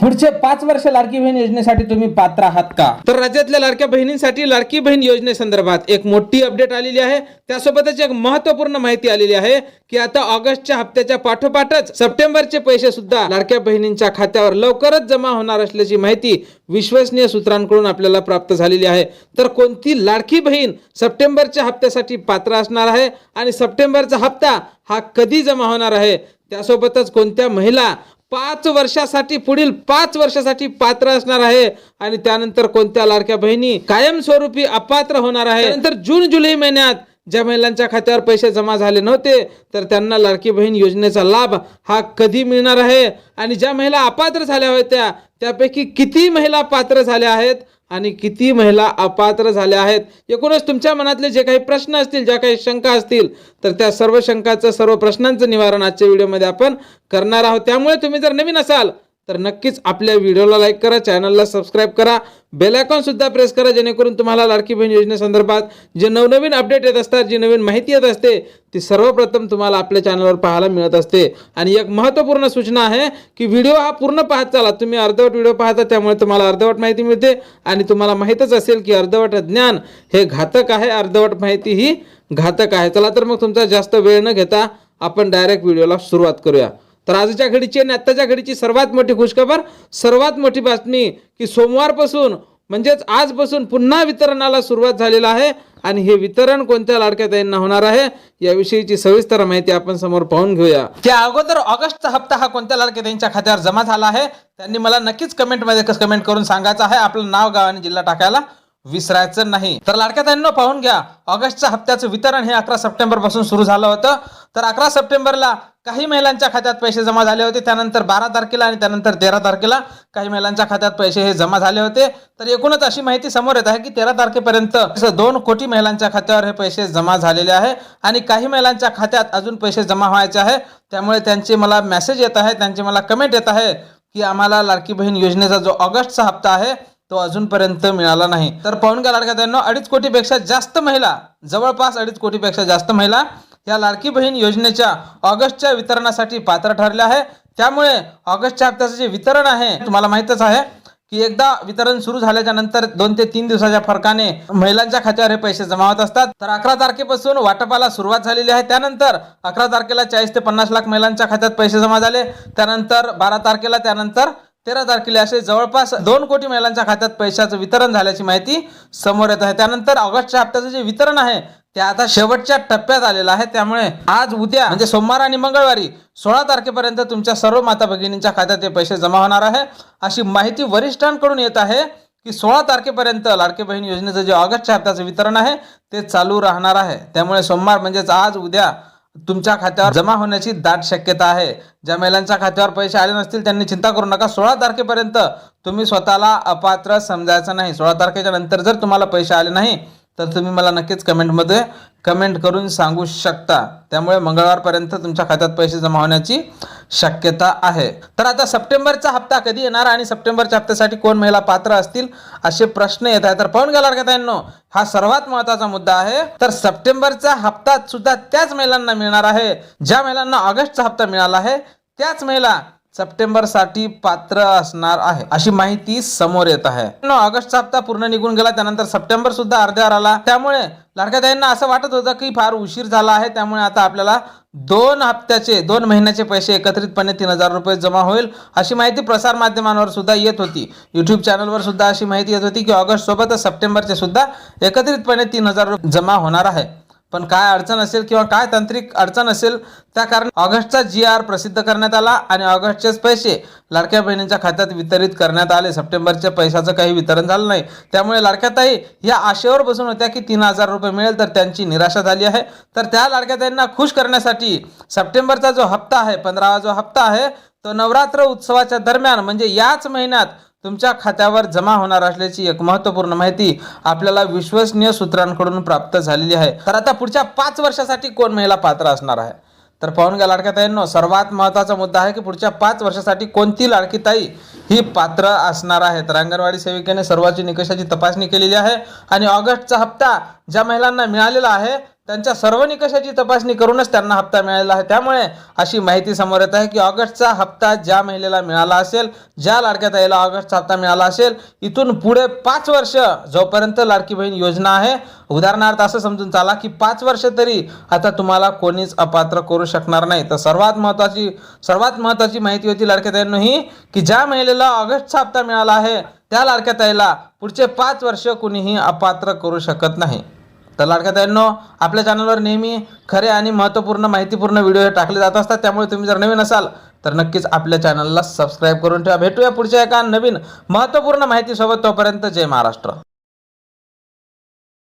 पुढचे पाच वर्ष लाडकी बहीण योजनेसाठी तुम्ही पात्र आहात का? तर राज्यातल्या लाडक्या बहिणींसाठी लाडकी बहीण योजनेसंदर्भात एक मोठी अपडेट आलेली आहे. त्यासोबतच एक महत्त्वपूर्ण माहिती आलेली आहे की आता ऑगस्टच्या हप्त्याच्या पाठोपाठच सप्टेंबरचे पैसे सुद्धा लाडक्या बहिणींच्या खात्यावर लवकरच जमा होणार असल्याची माहिती विश्वसनीय सूत्रांकडून आपल्याला प्राप्त झालेली आहे. तर कोणती लाडकी बहीण सप्टेंबरच्या हप्त्यासाठी पात्र असणार आहे आणि सप्टेंबरचा हप्ता हा कधी जमा होणार आहे? त्यासोबतच कोणत्या महिला पाच वर्षासाठी पुढील पाच वर्षासाठी पात्र असणार आहे. आणि त्यानंतर कोणत्या लाडक्या बहिणी कायमस्वरूपी अपात्र होणार आहे. नंतर जून जुलै महिन्यात ज्या महिलांच्या खात्यावर पैसे जमा झाले नव्हते तर त्यांना लाडकी बहीण योजनेचा लाभ हा कधी मिळणार आहे? आणि ज्या महिला अपात्र झाल्या होत्या त्यापैकी किती महिला पात्र झाल्या आहेत? आणि किती महिला अपात्र झाल्या आहेत? एकूणच तुमच्या मनातले जे काही प्रश्न असतील ज्या काही शंका असतील तर त्या सर्व शंकाचं सर्व प्रश्नांचं निवारण आजच्या व्हिडिओमध्ये आपण करणार आहोत. त्यामुळे तुम्ही जर नवीन असाल तर नक्कीच आपल्या व्हिडिओला लाईक करा चॅनलला सबस्क्राईब करा. बेल आयकॉन सुद्धा प्रेस करा जेणेकरून तुम्हाला लाडकी बहीण योजनेसंदर्भात जे नवनवीन अपडेट येत असतात जी नवीन माहिती येत असते ती सर्वप्रथम तुम्हाला आपल्या चॅनलवर पाहायला मिळत असते. आणि एक महत्त्वपूर्ण सूचना आहे की व्हिडिओ हा पूर्ण पाहत चाला. तुम्ही अर्धवट व्हिडिओ पाहता त्यामुळे तुम्हाला अर्धवट माहिती मिळते. आणि तुम्हाला माहीतच असेल की अर्धवट ज्ञान हे घातक आहे अर्धवट माहिती ही घातक आहे. चला तर मग तुमचा जास्त वेळ न घेता आपण डायरेक्ट व्हिडिओला सुरुवात करूया. तर आजच्या घडीची आणि आत्ताच्या घडीची सर्वात मोठी खुशखबर सर्वात मोठी बातमी की सोमवारपासून म्हणजेच आजपासून पुन्हा वितरणाला सुरुवात झालेला आहे आणि हे वितरण कोणत्या लाडक्या ताईंना होणार आहे याविषयीची सविस्तर माहिती आपण समोर पाहून घेऊया. त्या अगोदर ऑगस्टचा हप्ता हा कोणत्या लाडक्या ताईंच्या खात्यावर जमा झाला आहे त्यांनी मला नक्कीच कमेंटमध्ये कमेंट करून सांगायचं आहे आपलं नाव गाव आणि जिल्हा टाकायला विसरायचं नाही. तर लाडक्या ताईंना पाहून घ्या ऑगस्टच्या हप्त्याचं वितरण हे अकरा सप्टेंबरपासून सुरू झालं होतं. तर अकरा सप्टेंबरला काही महिलांच्या खात्यात पैसे जमा झाले होते. त्यानंतर बारा तारखेला आणि त्यानंतर तेरा तारखेला काही महिलांच्या खात्यात पैसे हे जमा झाले होते. तर एकूणच अशी माहिती समोर येत आहे की तेरा तारखेपर्यंत दोन कोटी महिलांच्या खात्यावर हे पैसे जमा झालेले आहे आणि काही महिलांच्या खात्यात अजून पैसे जमा व्हायचे आहे. त्यामुळे त्यांचे मला मेसेज येत आहे त्यांचे मला कमेंट येत आहे की आम्हाला लाडकी बहीण योजनेचा जो ऑगस्टचा हप्ता आहे तो अजूनपर्यंत मिळाला नाही. तर पाहून घ्या लाडक्या त्यांना अडीच कोटीपेक्षा जास्त महिला जवळपास अडीच कोटीपेक्षा जास्त महिला या लाडकी बहीण योजनेच्या ऑगस्टच्या वितरणासाठी पात्र ठरल्या आहे. त्यामुळे ऑगस्टच्या हप्त्याचं जे वितरण आहे तुम्हाला माहीतच आहे की एकदा वितरण सुरू झाल्याच्यानंतर दोन ते तीन दिवसाच्या फरकाने महिलांच्या खात्यावर हे पैसे जमा होत असतात. तर अकरा तारखेपासून वाटपाला सुरुवात झालेली आहे. त्यानंतर अकरा तारखेला चाळीस ते पन्नास लाख महिलांच्या खात्यात पैसे जमा झाले. त्यानंतर बारा तारखेला त्यानंतर तेरा तारखेला असे जवळपास दोन कोटी महिलांच्या खात्यात पैशाचं वितरण झाल्याची माहिती समोर येत आहे. त्यानंतर ऑगस्टच्या हप्त्याचं जे वितरण आहे त्या आता शेवटच्या टप्प्यात आलेला आहे. त्यामुळे आज उद्या म्हणजे सोमवार आणि मंगळवारी सोळा तारखेपर्यंत तुमच्या सर्व माता भगिनींच्या खात्यात हे पैसे जमा होणार आहे. अशी माहिती वरिष्ठांकडून येत आहे की सोळा तारखेपर्यंत लाडके बहीण योजनेचं जे ऑगस्टच्या हप्त्याचं वितरण आहे ते चालू राहणार आहे. त्यामुळे सोमवार म्हणजेच आज उद्या तुमच्या खात्यावर जमा होण्याची दाट शक्यता आहे. ज्या महिलांच्या खात्यावर पैसे आले नसतील त्यांनी चिंता करू नका. सोळा तारखेपर्यंत तुम्ही स्वतःला अपात्र समजायचं नाही. सोळा तारखेच्या नंतर जर तुम्हाला पैसे आले नाही तर तुम्ही मला नक्कीच कमेंटमध्ये कमेंट करून सांगू शकता. त्यामुळे मंगळवारपर्यंत तुमच्या खात्यात पैसे जमा होण्याची शक्यता आहे. तर आता सप्टेंबरचा हप्ता कधी येणार आणि सप्टेंबरच्या हप्त्यासाठी कोण महिला पात्र असतील असे प्रश्न येत आहेत. तर पाहून गेला का त्यांनो हा सर्वात महत्त्वाचा मुद्दा आहे. तर सप्टेंबरचा हप्ता सुद्धा त्याच महिलांना मिळणार आहे. ज्या महिलांना ऑगस्टचा हप्ता मिळाला आहे त्याच महिला सप्टेंबरसाठी पात्र असणार आहे. अशी माहिती समोर येत आहे. न, ऑगस्टचा हप्ता पूर्ण निघून गेला त्यानंतर सप्टेंबर सुद्धा अर्ध्यावर आला. त्यामुळे लाडक्या ताईंना असं वाटत होतं की फार उशीर झाला आहे. त्यामुळे आता आपल्याला दोन हप्त्याचे दोन महिन्याचे पैसे एकत्रितपणे तीन हजार रुपये जमा होईल अशी माहिती प्रसार माध्यमांवर सुद्धा येत होती. युट्यूब चॅनलवर सुद्धा अशी माहिती येत होती की ऑगस्ट सोबतच सप्टेंबरचे सुद्धा एकत्रितपणे तीन हजार रुपये जमा होणार आहे. पण काय अडचण असेल किंवा काय तांत्रिक अडचण असेल त्या कारण ऑगस्टचा जी आर प्रसिद्ध करण्यात आला आणि ऑगस्टचेच पैसे लाडक्या बहिणींच्या खात्यात वितरित करण्यात आले. सप्टेंबरच्या पैशाचं काही वितरण झालं नाही. त्यामुळे लाडक्याताई या आशेवर बसून होत्या की तीन हजार रुपये मिळेल तर त्यांची निराशा झाली आहे. तर त्या लाडक्याताईंना खुश करण्यासाठी सप्टेंबरचा जो हप्ता आहे पंधरावा जो हप्ता आहे तो नवरात्र उत्सवाच्या दरम्यान म्हणजे याच महिन्यात तुमच्या खात्यावर जमा होणार असल्याची एक महत्त्वपूर्ण माहिती आपल्याला विश्वसनीय सूत्रांकडून प्राप्त झालेली आहे. तर आता पुढच्या पाच वर्षासाठी कोण महिला पात्र असणार आहे? तर पाहून घ्या लाडक्याताईंनो सर्वात महत्त्वाचा मुद्दा आहे की पुढच्या पाच वर्षासाठी कोणती लाडकी ताई ही पात्र असणार आहे? तर अंगणवाडी सेविकेने सर्वांची निकषाची तपासणी केलेली आहे आणि ऑगस्टचा हप्ता ज्या महिलांना मिळालेला आहे त्यांच्या सर्व निकषाची तपासणी करूनच त्यांना हप्ता मिळालेला आहे. त्यामुळे अशी माहिती समोर येत आहे की ऑगस्टचा हप्ता ज्या महिलेला मिळाला असेल ज्या लाडक्या ताईला ऑगस्टचा हप्ता मिळाला असेल इथून पुढे पाच वर्ष जोपर्यंत लाडकी बहीण योजना आहे. उदाहरणार्थ असं समजून चाला की पाच वर्ष तरी आता तुम्हाला कोणीच अपात्र करू शकणार नाही. तर सर्वात महत्त्वाची सर्वात महत्त्वाची माहिती होती लाडक्या ताईंनो ही की ज्या महिलेला ऑगस्टचा हप्ता मिळाला आहे त्या लाडक्या ताईला पुढचे पाच वर्ष कुणीही अपात्र करू शकत नाही. तर लाडका ताईंनो आपल्या चॅनलवर नेहमी खरे आणि महत्त्वपूर्ण माहितीपूर्ण व्हिडिओ हे टाकले जात असतात. त्यामुळे तुम्ही जर नवीन असाल तर नक्कीच आपल्या चॅनलला सबस्क्राईब करून ठेवा. भेटूया पुढच्या एका नवीन महत्त्वपूर्ण माहितीसोबत तोपर्यंत जय महाराष्ट्र.